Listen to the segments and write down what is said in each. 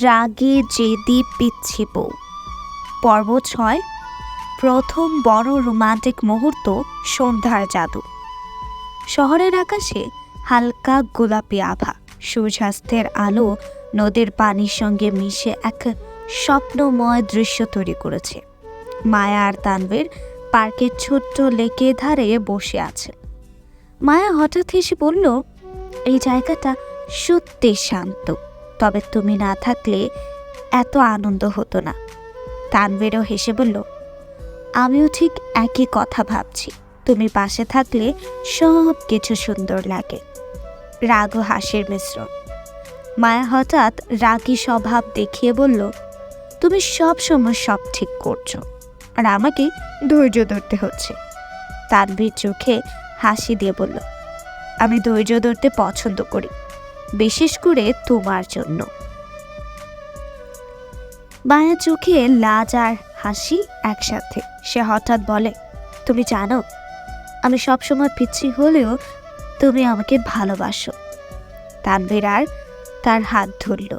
রাগে জেদি পিচ্ছি বউ পর্ব ছয়, প্রথম বড় রোমান্টিক মুহূর্ত, সন্ধ্যার জাদু। শহরের আকাশে হালকা গোলাপি আভা, সূর্যাস্তের আলো নদীর পানির সঙ্গে মিশে এক স্বপ্নময় দৃশ্য তৈরি করেছে। মায়া আর তানবীর পার্কের ছোট্ট লেকে ধারে বসে আছে। মায়া হঠাৎ হেসে বলল, এই জায়গাটা সত্যি শান্ত। তবে তুমি না থাকলে এত আনন্দ হতো না। তানবীরও হেসে বলল, আমিও ঠিক একই কথা ভাবছি। তুমি পাশে থাকলে সব কিছু সুন্দর লাগে। রাগ ও হাসির মিশ্রণ। মায়া হঠাৎ রাগী স্বভাব দেখিয়ে বলল, তুমি সব সময় সব ঠিক করছ আর আমাকে ধৈর্য ধরতে হচ্ছে। তানভীর চোখে হাসি দিয়ে বলল, আমি ধৈর্য ধরতে পছন্দ করি। বিশেষ করে তোমার জন্য। মায়া চোখে লাজ আর হাসি একসাথে। সে হঠাৎ বলে, তুমি জানো, আমি সবসময় পিচ্ছি হলেও তুমি আমাকে ভালোবাসো। তানভীর আর তার হাত ধরল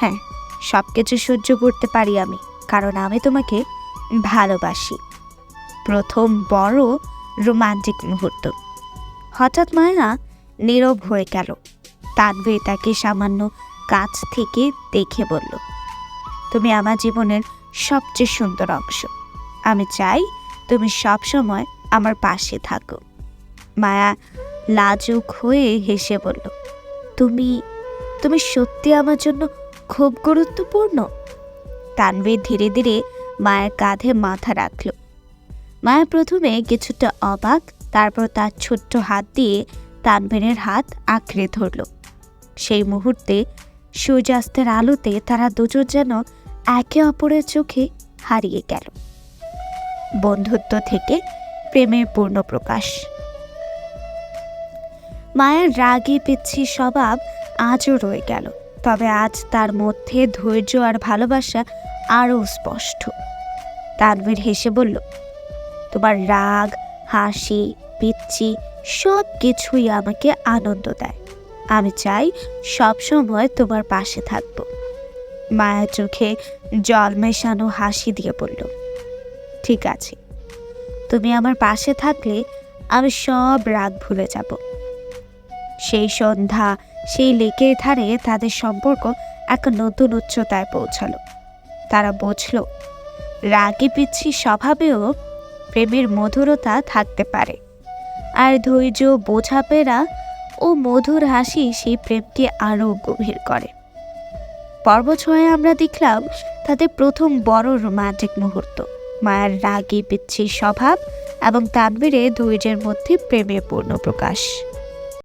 হ্যাঁ সব কিছু সহ্য করতে পারি আমি, কারণ আমি তোমাকে ভালোবাসি। প্রথম বড় রোমান্টিক মুহূর্ত। হঠাৎ মায়া নীরব হয়ে গেল। তানভীর তাকে সামান্য কাছ থেকে দেখে বলল, তুমি আমার জীবনের সবচেয়ে সুন্দর অংশ। আমি চাই তুমি সব সময় আমার পাশে থাকো। মায়া লাজুক হয়ে হেসে বলল, তুমি তুমি সত্যি আমার জন্য খুব গুরুত্বপূর্ণ? তানভীর ধীরে ধীরে মায়ের কাঁধে মাথা রাখল। মায়া প্রথমে কিছুটা অবাক, তারপর তার ছোট্ট হাত দিয়ে তানভীরের হাত আঁকড়ে ধরল। সেই মুহূর্তে সূর্যাস্তের আলোতে তারা দুজন যেন একে অপরের চোখে হারিয়ে গেল। বন্ধুত্ব থেকে প্রেমের পূর্ণ প্রকাশ। মায়ের রাগে পিচ্ছি স্বভাব আজও রয়ে গেল, তবে আজ তার মধ্যে ধৈর্য আর ভালোবাসা আরও স্পষ্ট। তানভীর হেসে বলল, তোমার রাগ, হাসি, পিচ্ছি সব কিছুই আমাকে আনন্দ দেয়। আমি চাই সব সময় তোমার পাশে থাকব। মায়া চোখে জল মেশানো হাসি দিয়ে বলল, ঠিক আছে। তুমি আমার পাশে থাকলে আমি সব রাগ ভুলে যাব। সেই সন্ধ্যা, সেই লেকের ধারে তাদের সম্পর্ক এক নতুন উচ্চতায় পৌঁছালো। তারা বুঝল, রাগে পিচ্ছি স্বভাবেও প্রেমের মধুরতা থাকতে পারে। আর ধৈর্য বোঝাপেরা ও মধুর হাসি সেই প্রেমকে আরও গভীর করে। পর্ব ছয়ে আমরা দেখলাম তাদের প্রথম বড় রোমান্টিক মুহূর্ত। মায়ের রাগী পিচ্ছির স্বভাব এবং তানবীরে ধৈর্যের মধ্যে প্রেমের পূর্ণ প্রকাশ।